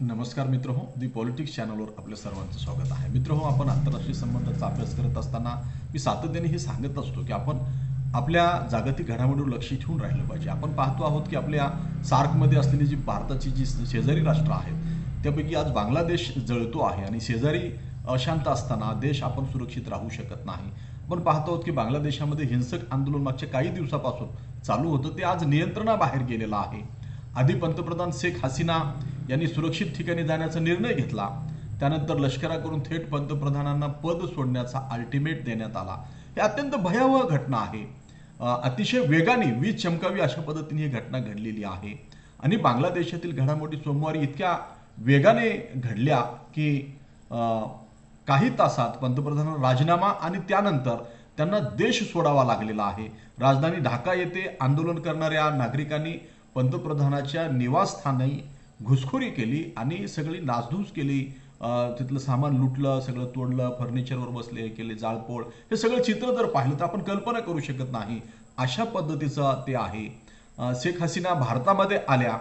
नमस्कार मित्र हो दी पॉलिटिक्स चॅनलवर आपल्या सर्वांचं स्वागत आहे. मित्र हो आपण आंतरराष्ट्रीय संबंधाचा अभ्यास करत असताना मी सातत्याने हे सांगत असतो की आपण आपल्या जागतिक घडामोडीवर लक्ष ठेवून राहिलं पाहिजे. आपण पाहतो आहोत की आपल्या सार्कमध्ये असलेली जी भारताची जी शेजारी राष्ट्र आहेत त्यापैकी आज बांगलादेश जळतो आहे आणि शेजारी अशांत असताना देश आपण सुरक्षित राहू शकत नाही. आपण पाहतो आहोत की बांगलादेशामध्ये हिंसक आंदोलन मागच्या काही दिवसापासून चालू होतं. ते आज नियंत्रणाबाहेर गेलेलं आहे. आधी पंतप्रधान शेख हसीना यांनी सुरक्षित ठिकाणी जाण्याचा निर्णय घेतला. त्यानंतर लष्कराकडून थेट पंतप्रधानांना पद सोडण्याचा अल्टिमेट देण्यात आला. हे अत्यंत भयावह घटना आहे. अतिशय वेगाने वीज चमकावी अशा पद्धतीने ही घटना घडलेली आहे. आणि बांगलादेशातील घडामोडी सोमवारी इतक्या वेगाने घडल्या की काही तासात पंतप्रधानांना राजीनामा आणि त्यानंतर त्यांना देश सोडावा लागलेला आहे. राजधानी ढाका येथे आंदोलन करणाऱ्या नागरिकांनी पंतप्रधानाच्या निवासस्थानी घुसखोरी केली आणि सगळी नासधूस केली. तिथलं सामान लुटलं सगळं तोडलं फर्निचरवर बसले केले जाळपोळ. हे सगळं चित्र जर पाहिलं तर आपण कल्पना करू शकत नाही. अशा पद्धतीचं ते आहे. शेख हसीना भारतामध्ये आल्या.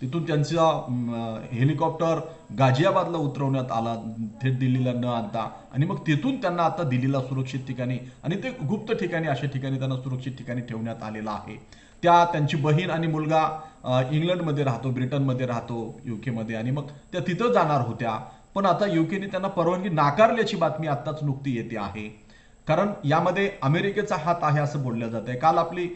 तिथून त्यांचा हेलिकॉप्टर गाझियाबादला उतरवण्यात आला. थेट दिल्लीला न आणता. आणि मग तिथून त्यांना आता दिल्लीला सुरक्षित ठिकाणी आणि ते गुप्त ठिकाणी अशा ठिकाणी त्यांना सुरक्षित ठिकाणी ठेवण्यात आलेलं आहे. त्या त्यांची बहीण आणि मुलगा इंग्लंडमध्ये राहतो ब्रिटनमध्ये राहतो युकेमध्ये आणि मग त्या तिथं जाणार होत्या. पण आता युकेने त्यांना परवानगी नाकारल्याची बातमी आत्ताच नुकती येते आहे. कारण यामध्ये अमेरिकेचा हात आहे असं बोललं जात आहे काल आपली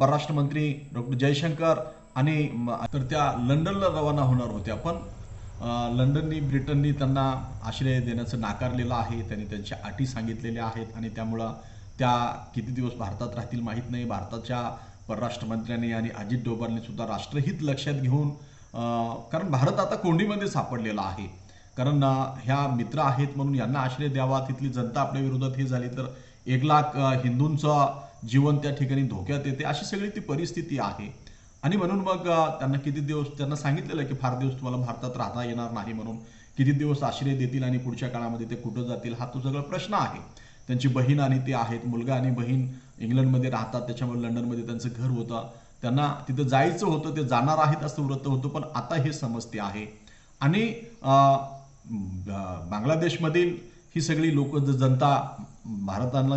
परराष्ट्र मंत्री डॉक्टर जयशंकर आणि तर त्या लंडनला रवाना होणार होत्या. पण लंडननी ब्रिटननी त्यांना आश्रय देण्याचं नाकारलेलं आहे. त्यांनी त्यांच्या अटी सांगितलेल्या आहेत आणि त्यामुळं त्या किती दिवस भारतात राहतील माहीत नाही. भारताच्या परराष्ट्र मंत्र्यांनी आणि अजित डोभालने सुद्धा राष्ट्रहित लक्षात घेऊन कारण भारत आता कोंडीमध्ये सापडलेला आहे. कारण ह्या मित्र आहेत म्हणून यांना आश्रय द्यावा. तिथली जनता आपल्या विरोधात हे झाली तर एक लाख हिंदूंचा हिंदूंचं जीवन त्या ठिकाणी धोक्यात येते. अशी सगळी ती परिस्थिती आहे. आणि म्हणून मग त्यांना किती दिवस त्यांना सांगितलेलं आहे की फार दिवस तुम्हाला भारतात राहता येणार नाही म्हणून किती दिवस आश्रय देतील आणि पुढच्या काळामध्ये ते कुठं जातील हा तो सगळा प्रश्न आहे. त्यांची बहीण आणि ते आहेत. मुलगा आणि बहीण इंग्लंडमध्ये राहतात. त्याच्यामुळे लंडनमध्ये त्यांचं घर होतं. त्यांना तिथं जायचं होतं. ते जाणार आहेत असं वृत्त होतं पण आता हे समजते आहे. आणि ब- बांगलादेशमधील ही सगळी लोक जनता भारतानं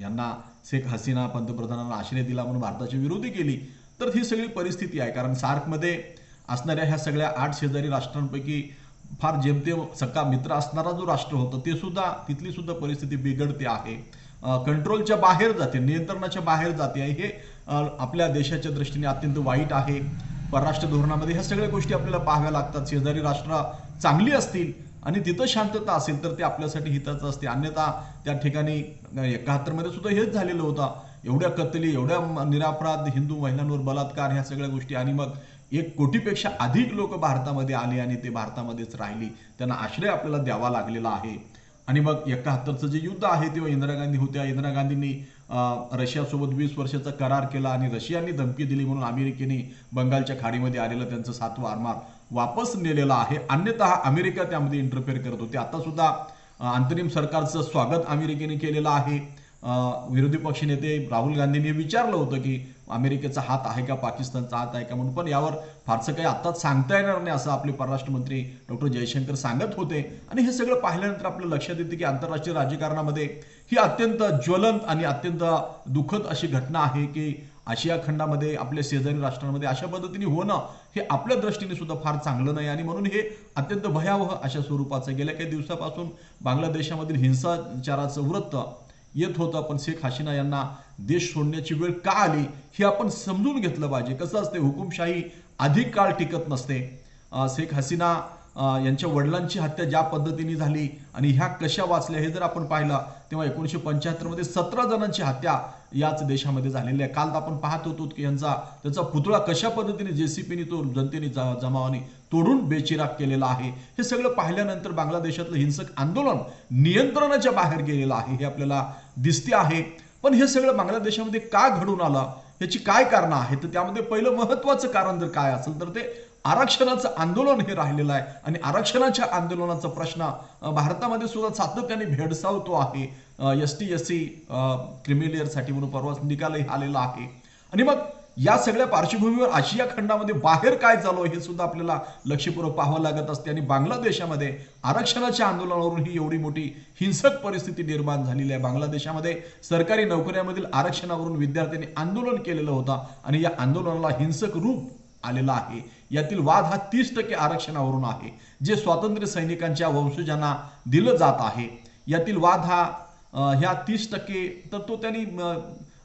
यांना शेख हसीना पंतप्रधानांना आश्रय दिला म्हणून भारताची विरोधी केली तर ही सगळी परिस्थिती आहे. कारण सार्कमध्ये असणाऱ्या ह्या सगळ्या आठ शेजारी राष्ट्रांपैकी फार जेमतेम सक्का मित्र असणारा जो राष्ट्र होतं ते सुद्धा तिथली सुद्धा परिस्थिती बिघडते आहे. कंट्रोलच्या बाहेर जाते नियंत्रणाच्या बाहेर जाते आहे. हे आपल्या देशाच्या दृष्टीने अत्यंत वाईट आहे. परराष्ट्र धोरणामध्ये ह्या सगळ्या गोष्टी आपल्याला पाहाव्या लागतात. शेजारी राष्ट्र चांगली असतील आणि तिथं शांतता असेल तर ते आपल्यासाठी हिताचं असते. अन्यथा त्या ठिकाणी एकाहत्तरमध्ये सुद्धा हेच झालेलं होतं. एवढ्या कत्तली एवढ्या निरापराध हिंदू महिलांवर बलात्कार ह्या सगळ्या गोष्टी आणि मग एक कोटीपेक्षा अधिक लोक भारतामध्ये आले आणि ते भारतामध्येच राहिली. त्यांना आश्रय आपल्याला द्यावा लागलेला आहे. आणि मग एकाहत्तरचं जे युद्ध आहे तेव्हा इंदिरा गांधी होत्या. इंदिरा गांधींनी रशियासोबत वीस वर्षाचा करार केला आणि रशियाने धमकी दिली म्हणून अमेरिकेने बंगालच्या खाडीमध्ये आलेलं त्यांचं सातवं आरमार वापस नेलेलं आहे. अन्यथा अमेरिका त्यामध्ये इंटरफेअर करत होते. आता सुद्धा अंतरिम सरकारचं स्वागत अमेरिकेने केलेलं आहे. विरोधी पक्ष नेते राहुल गांधींनी विचारलं होतं की अमेरिकेचा हात आहे का पाकिस्तानचा हात आहे का म्हणून. पण यावर फारसं काही आत्ताच सांगता येणार नाही असं आपले परराष्ट्र मंत्री डॉक्टर जयशंकर सांगत होते. आणि हे सगळं पाहिल्यानंतर आपल्या लक्षात येते की आंतरराष्ट्रीय राजकारणामध्ये ही अत्यंत ज्वलंत आणि अत्यंत दुःखद अशी घटना आहे की आशिया खंडामध्ये आपल्या शेजारी राष्ट्रांमध्ये अशा पद्धतीने होणं हे आपल्या दृष्टीने सुद्धा फार चांगलं नाही. आणि म्हणून हे अत्यंत भयावह अशा स्वरूपाचं गेल्या काही दिवसापासून बांगलादेशामधील हिंसाचाराचं वृत्त येत होतं पण शेख हसीना यांना देश सोडण्याची वेळ का आली हे आपण समजून घेतलं पाहिजे. कसं असते हुकुमशाही अधिक काळ टिकत नसते. शेख हसीना यांच्या वडिलांची हत्या ज्या पद्धतीने झाली आणि ह्या कशा वाचल्या हे जर आपण पाहिलं तेव्हा एकोणीसशे पंच्याहत्तरमध्ये सतरा जणांची हत्या याच देशामध्ये झालेली आहे. काल आपण पाहत होतो की यांचा त्याचा पुतळा कशा पद्धतीने जे सी पीने तो जनतेने ज- जमावाने तोडून बेचिराग केलेला आहे. हे सगळं पाहिल्यानंतर बांगलादेशातलं हिंसक आंदोलन नियंत्रणाच्या बाहेर गेलेलं आहे हे आपल्याला दिसते आहे. पण हे सगळं बांगलादेशामध्ये का घडून आलं? याची काय कारणं आहेत? तर त्यामध्ये पहिलं महत्वाचं कारण जर काय असेल तर ते आरक्षणाचं आंदोलन हे राहिलेलं आहे. आणि आरक्षणाच्या आंदोलनाचा प्रश्न भारतामध्ये सुद्धा सातत्याने भेडसावतो आहे. एस टी एस सी क्रिमिलियरसाठी म्हणून परवाच निकालही आलेला आहे. आणि मग या सगळ्या पार्श्वभूमीवर आशिया खंडामध्ये बाहेर काय चालू हे सुद्धा आपल्याला लक्षपूर्वक पाहावं लागत असते आणि बांगलादेशामध्ये आरक्षणाच्या आंदोलनावरून ही एवढी मोठी हिंसक परिस्थिती निर्माण झालेली आहे. बांगलादेशामध्ये सरकारी नोकऱ्यामधील आरक्षणावरून विद्यार्थ्यांनी आंदोलन केलेलं होतं आणि या आंदोलनाला हिंसक रूप आलेला आहे. यातील वाद हा तीस टक्के आरक्षणावरून आहे जे स्वातंत्र्य सैनिकांच्या वंशजांना दिलं जात आहे. यातील वाद हा ह्या तीस टक्के तर तो त्यांनी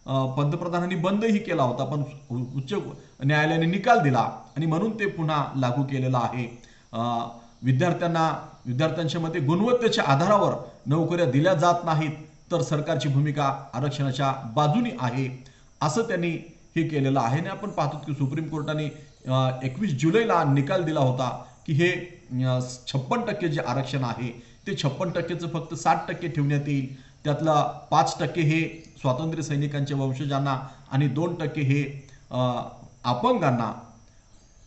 पंतप्रधानांनी बंदही केला होता पण उ- उच्च न्यायालयाने निकाल दिला आणि म्हणून ते पुन्हा लागू केलेलं आहे. विद्यार्थ्यांना विद्यार्थ्यांच्या मते गुणवत्तेच्या आधारावर नोकऱ्या दिल्या जात नाहीत तर सरकारची भूमिका आरक्षणाच्या बाजूनी आहे असं त्यांनी हे केलेलं आहे. आणि आपण पाहतो की सुप्रीम कोर्टाने एकवीस जुलैला निकाल दिला होता की हे छप्पन टक्के जे आरक्षण आहे ते छप्पन टक्केचं फक्त साठ टक्के ठेवण्यात येईल. त्यातला पाच टक्के हे स्वातंत्र्य सैनिकांच्या वंशजांना आणि दोन टक्के हे अपंगांना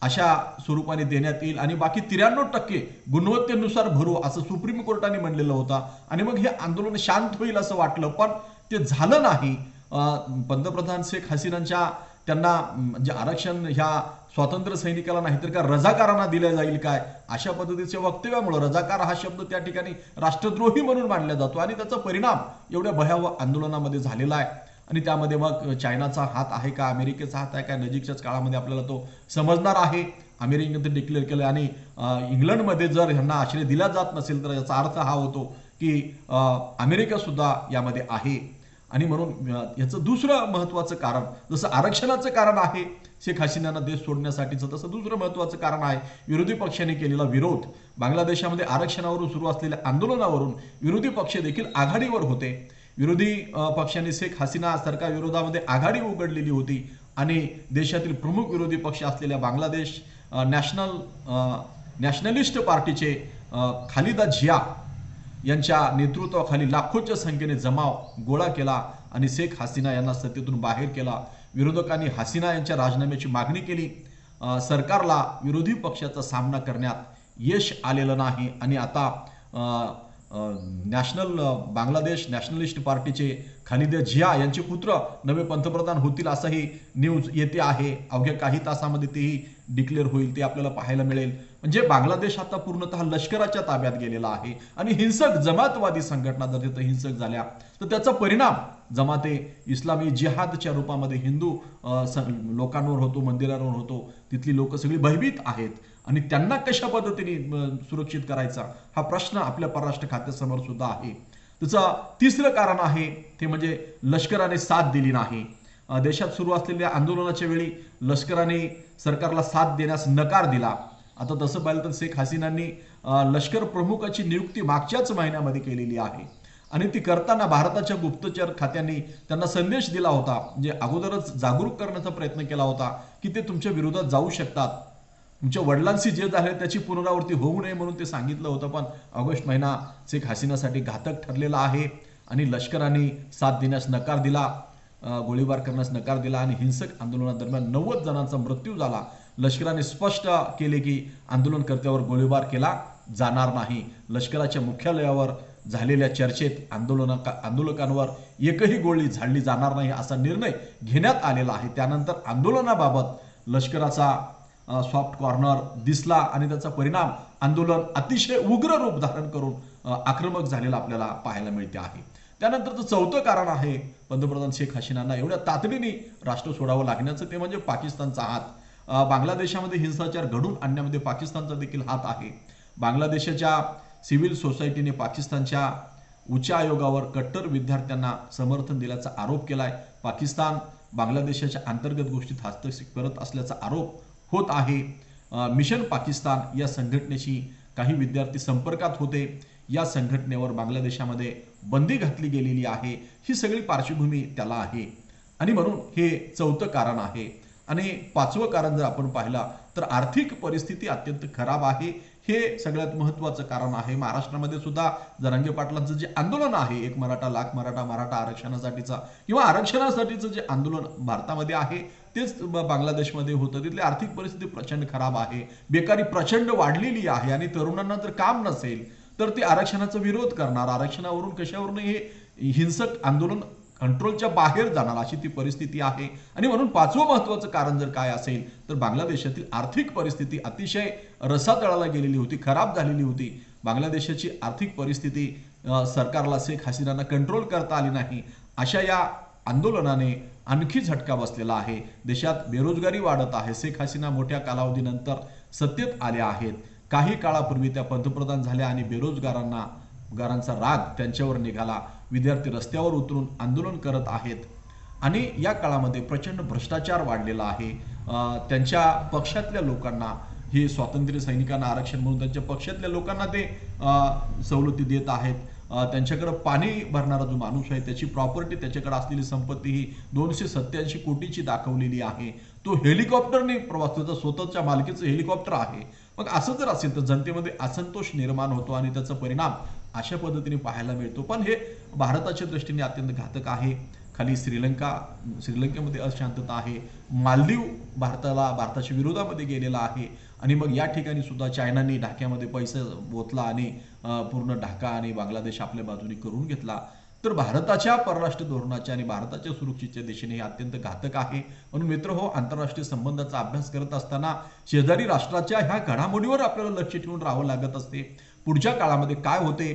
अशा स्वरूपाने देण्यात येईल. आणि बाकी त्र्याण्णव टक्के गुणवत्तेनुसार भरू असं सुप्रीम कोर्टाने म्हणलेलं होतं. आणि मग हे आंदोलन शांत होईल असं वाटलं पण ते झालं नाही. पंतप्रधान शेख हसीनांच्या त्यांना म्हणजे आरक्षण ह्या स्वातंत्र्य सैनिकाला नाही तर का रजाकारांना दिलं जाईल काय? अशा पद्धतीच्या वक्तव्यामुळे रजाकार हा शब्द त्या ठिकाणी राष्ट्रद्रोही म्हणून मानला जातो आणि त्याचा परिणाम एवढ्या भयावह आंदोलनामध्ये झालेला आहे. आणि त्यामध्ये मग चायनाचा हात आहे का अमेरिकेचा हात आहे का नजीकच्याच काळामध्ये आपल्याला तो समजणार आहे. अमेरिकेने डिक्लेअर केलं आणि इंग्लंडमध्ये जर ह्यांना आश्रय दिला जात नसेल तर याचा अर्थ हा होतो की अमेरिकासुद्धा यामध्ये आहे. आणि म्हणून याचं दुसरं महत्वाचं कारण जसं आरक्षणाचं कारण आहे शेख हसीनांना देश सोडण्यासाठीचं तसं दुसरं महत्वाचं कारण आहे विरोधी पक्षाने केलेला विरोध. बांगलादेशामध्ये आरक्षणावरून सुरू असलेल्या आंदोलनावरून विरोधी पक्ष देखील आघाडीवर होते. विरोधी पक्षाने शेख हसीना सरकार विरोधामध्ये आघाडी उघडलेली होती आणि देशातील प्रमुख विरोधी पक्ष असलेल्या बांगलादेश नॅशनल नॅशनलिस्ट पार्टीचे खालिदा झिया यांच्या नेतृत्वाखाली लाखोच्या संख्येने जमाव गोळा केला आणि शेख हसीना यांना सत्तेतून बाहेर केला. विरोधकांनी हसीना यांच्या राजीनाम्याची मागणी केली. सरकारला विरोधी पक्षाचा सामना करण्यात यश आलेलं नाही आणि आता नॅशनल बांगलादेश नॅशनलिस्ट पार्टीचे खालिदा झिया यांचे पुत्र नवे पंतप्रधान होतील असंही न्यूज येते आहे. अवघ्या काही तासामध्ये तेही डिक्लेअर होईल ते आपल्याला पाहायला मिळेल. म्हणजे बांगलादेश आता पूर्णतः लष्कराच्या ताब्यात गेलेला आहे. आणि हिंसक जमातवादी संघटना जर तिथं हिंसक झाल्या तर त्याचा परिणाम जमाते इस्लामी जिहादच्या रूपामध्ये हिंदू लोकांवर होतो मंदिरांवर होतो. तिथली लोक सगळी भयभीत आहेत. आणि त्यांना कशा पद्धतीने सुरक्षित करायचा? हा प्रश्न आपल्या परराष्ट्र खात्यासमोर सुद्धा आहे. त्याचं तिसरं कारण आहे ते म्हणजे लष्कराने साथ दिली नाही. देशात सुरू असलेल्या आंदोलनाच्या वेळी लष्कराने सरकारला साथ देण्यास नकार दिला. आता तसं पाहिलं तर शेख हसीनांनी लष्कर प्रमुखाची नियुक्ती मागच्याच महिन्यामध्ये केलेली आहे. आणि ती करताना भारताच्या गुप्तचर खात्यांनी त्यांना संदेश दिला होता म्हणजे अगोदरच जागरूक करण्याचा प्रयत्न केला होता की ते तुमच्या विरोधात जाऊ शकतात. तुमच्या वडिलांशी जे झाले त्याची पुनरावृत्ती होऊ नये म्हणून ते सांगितलं होतं पण ऑगस्ट महिना शेख हसीनासाठी घातक ठरलेला आहे आणि लष्कराने साथ देण्यास नकार दिला गोळीबार करण्यास नकार दिला आणि हिंसक आंदोलनादरम्यान नव्वद जणांचा मृत्यू झाला. लष्कराने स्पष्ट केले की आंदोलनकर्त्यावर गोळीबार केला जाणार नाही. लष्कराच्या मुख्यालयावर झालेल्या चर्चेत आंदोलना आंदोलकांवर एकही गोळी झाडली जाणार नाही असा निर्णय घेण्यात आलेला आहे. त्यानंतर आंदोलनाबाबत लष्कराचा सॉफ्ट कॉर्नर दिसला आणि त्याचा परिणाम आंदोलन अतिशय उग्र रूप धारण करून आक्रमक झालेला आपल्याला पाहायला मिळते आहे. त्यानंतरचं चौथं कारण आहे पंतप्रधान शेख हसीनांना एवढ्या तातडीने राष्ट्र सोडावं लागण्याचं ते म्हणजे पाकिस्तानचा हात. बांगलादेशामध्ये हिंसाचार घडून आणण्यामध्ये पाकिस्तानचा देखील हात आहे. बांगलादेशाच्या सिव्हिल सोसायटीने पाकिस्तानच्या उच्च आयोगावर कट्टर विद्यार्थ्यांना समर्थन दिल्याचा आरोप केलाय. पाकिस्तान बांगलादेशाच्या अंतर्गत गोष्टीत हस्तक्षेप करत असल्याचा आरोप होत आहे. मिशन पाकिस्तान या संघटनेशी काही विद्यार्थी संपर्कात होते. या संघटनेवर बांगलादेशामध्ये बंदी घातली गेलेली आहे. ही सगळी पार्श्वभूमी त्याला आहे. आणि म्हणून हे चौथं कारण आहे. आणि पाचवं कारण जर आपण पाहिला तर आर्थिक परिस्थिती अत्यंत खराब आहे. हे सगळ्यात महत्वाचं कारण आहे. महाराष्ट्रामध्ये सुद्धा जरांगे पाटलांचं जे आंदोलन आहे एक मराठा लाख मराठा मराठा आरक्षणासाठीचा किंवा आरक्षणासाठीचं जे आंदोलन भारतामध्ये आहे तेच ब- बांगलादेशमध्ये होतं. तिथली आर्थिक परिस्थिती प्रचंड खराब आहे. बेकारी प्रचंड वाढलेली आहे आणि तरुणांना जर काम नसेल तर ते आरक्षणाचा विरोध करणार. आरक्षणावरून कशावरून हे हिंसक आंदोलन कंट्रोलच्या बाहेर जाणार अशी ती परिस्थिती आहे. आणि म्हणून पाचवं महत्वाचं कारण जर काय असेल तर बांगलादेशातील आर्थिक परिस्थिती अतिशय रसातळाला गेलेली होती खराब झालेली होती. बांगलादेशाची आर्थिक परिस्थिती सरकारला शेख हसीनांना कंट्रोल करता आली नाही. अशा या आंदोलनाने आणखी झटका बसलेला आहे. देशात बेरोजगारी वाढत आहे. शेख हसीना मोठ्या कालावधीनंतर सत्तेत आल्या आहेत. काही काळापूर्वी त्या पंतप्रधान झाल्या आणि बेरोजगारांना गारांचा राग त्यांच्यावर निघाला. विद्यार्थी रस्त्यावर उतरून आंदोलन करत आहेत. आणि या काळामध्ये प्रचंड भ्रष्टाचार वाढलेला आहे. त्यांच्या पक्षातल्या लोकांना हे स्वातंत्र्य सैनिकांना आरक्षण म्हणून त्यांच्या पक्षातल्या लोकांना ते सवलती देत आहेत. त्यांच्याकडं पाणी भरणारा जो माणूस आहे त्याची प्रॉपर्टी त्याच्याकडे असलेली संपत्ती ही दोनशे सत्याऐंशी कोटीची दाखवलेली आहे. तो हेलिकॉप्टरने प्रवास करतो स्वतःच्या मालकीचं हेलिकॉप्टर आहे. मग असं जर असेल तर जनतेमध्ये असंतोष निर्माण होतो आणि त्याचा परिणाम अशा पद्धतीने पाहायला मिळतो. पण हे भारताच्या दृष्टीने अत्यंत घातक आहे. खाली श्रीलंका श्रीलंकेमध्ये अशांतता आहे. मालदीव भारताला भारताच्या विरोधामध्ये गेलेला आहे. आणि मग या ठिकाणी सुद्धा चायनाने ढाक्यामध्ये पैसे ओतला आणि पूर्ण ढाका आणि बांगलादेश आपल्या बाजूने करून घेतला. तर भारताच्या परराष्ट्र धोरणाच्या आणि भारताच्या सुरक्षेच्या दिशेने हे अत्यंत घातक आहे. म्हणून मित्र हो आंतरराष्ट्रीय संबंधाचा अभ्यास करत असताना शेजारी राष्ट्राच्या ह्या घडामोडीवर आपल्याला लक्ष ठेवून राहावं लागत असते. पुढच्या काळामध्ये काय होते?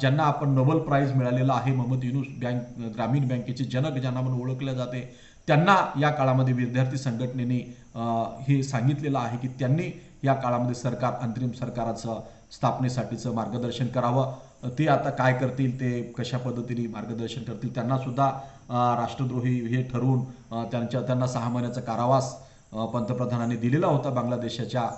ज्यांना आपण नोबेल प्राईज मिळालेला आहे मोहम्मद युनुस बँक ग्रामीण बँकेचे जनक ज्यांना म्हणून ओळखले जाते त्यांना या काळामध्ये विद्यार्थी संघटनेने हे सांगितलेलं आहे की त्यांनी या काळामध्ये सरकार अंतरिम सरकाराचं स्थापनेसाठीचं मार्गदर्शन करावं. ते आता काय करतील ते कशा पद्धतीने मार्गदर्शन करतील त्यांना सुद्धा राष्ट्रद्रोही हे ठरवून त्यांच्या त्यांना सहा महिन्याचा कारावास पंतप्रधानांनी दिलेला होता बांगलादेशाच्या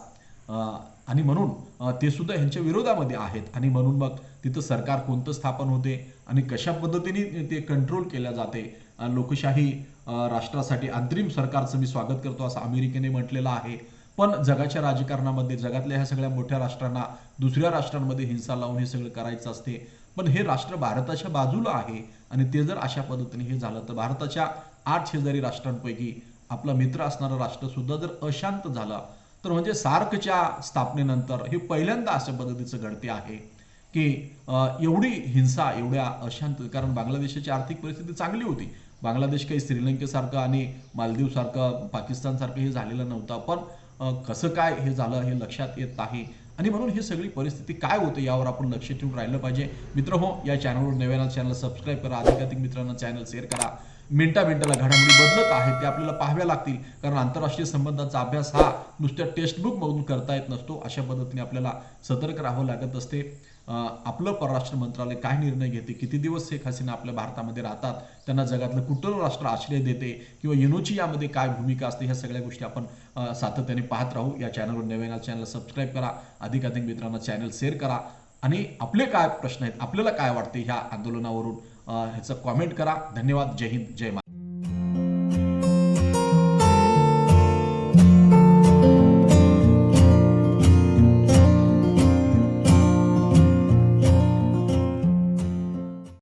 आणि म्हणून ते सुद्धा ह्यांच्या विरोधामध्ये आहेत. आणि म्हणून मग तिथं सरकार कोणतं स्थापन होते आणि कशा पद्धतीने ते कंट्रोल केल्या जाते लोकशाही राष्ट्रासाठी अंतरिम सरकारचं मी स्वागत करतो असं अमेरिकेने म्हटलेलं आहे. पण जगाच्या राजकारणामध्ये जगातल्या ह्या सगळ्या मोठ्या राष्ट्रांना दुसऱ्या राष्ट्रांमध्ये हिंसा लावून हे सगळं करायचं असते. पण हे राष्ट्र भारताच्या बाजूला आहे आणि ते जर अशा पद्धतीने हे झालं तर भारताच्या आठ शेजारी राष्ट्रांपैकी आपला मित्र असणारं राष्ट्र सुद्धा जर अशांत झालं तर म्हणजे सार्कच्या स्थापनेनंतर हे पहिल्यांदा अशा पद्धतीचं घडते आहे की एवढी हिंसा एवढ्या अशांत कारण बांगलादेशाची आर्थिक परिस्थिती चांगली होती. बांगलादेश काही श्रीलंकेसारखं आणि मालदीवसारखं पाकिस्तानसारखं हे झालेलं नव्हतं. पण कसं काय हे झालं हे लक्षात येत नाही. आणि म्हणून ही सगळी परिस्थिती काय होते यावर आपण लक्ष ठेवून राहिलं पाहिजे. मित्र हो या चॅनलवर नव्यानं चॅनल सबस्क्राईब करा. अधिकाधिक मित्रांना चॅनल शेअर करा. मिनटा मिनटाला घडामोडी बदलत आहेत ते आपल्याला पाहाव्या लागतील. कारण आंतरराष्ट्रीय संबंधांचा अभ्यास हा नुसत्या टेक्स्टबुकमधून करता येत नसतो. अशा पद्धतीने आपल्याला सतर्क राहावं लागत असते. आपलं परराष्ट्र मंत्रालय काय निर्णय घेते किती दिवस शेख हसीना आपल्या भारतामध्ये राहतात त्यांना जगातलं कुठलं राष्ट्र आश्रय देते किंवा युनोची यामध्ये काय भूमिका असते ह्या सगळ्या गोष्टी आपण सातत्याने पाहत राहू. या चॅनलवर नवीन चॅनल सबस्क्राईब करा. अधिकाधिक मित्रांना चॅनल शेअर करा. आणि आपले काय प्रश्न आहेत आपल्याला काय वाटते ह्या आंदोलनावरून? ह्याचं कॉमेंट करा. धन्यवाद. जय हिंद. जय महाराष्ट्र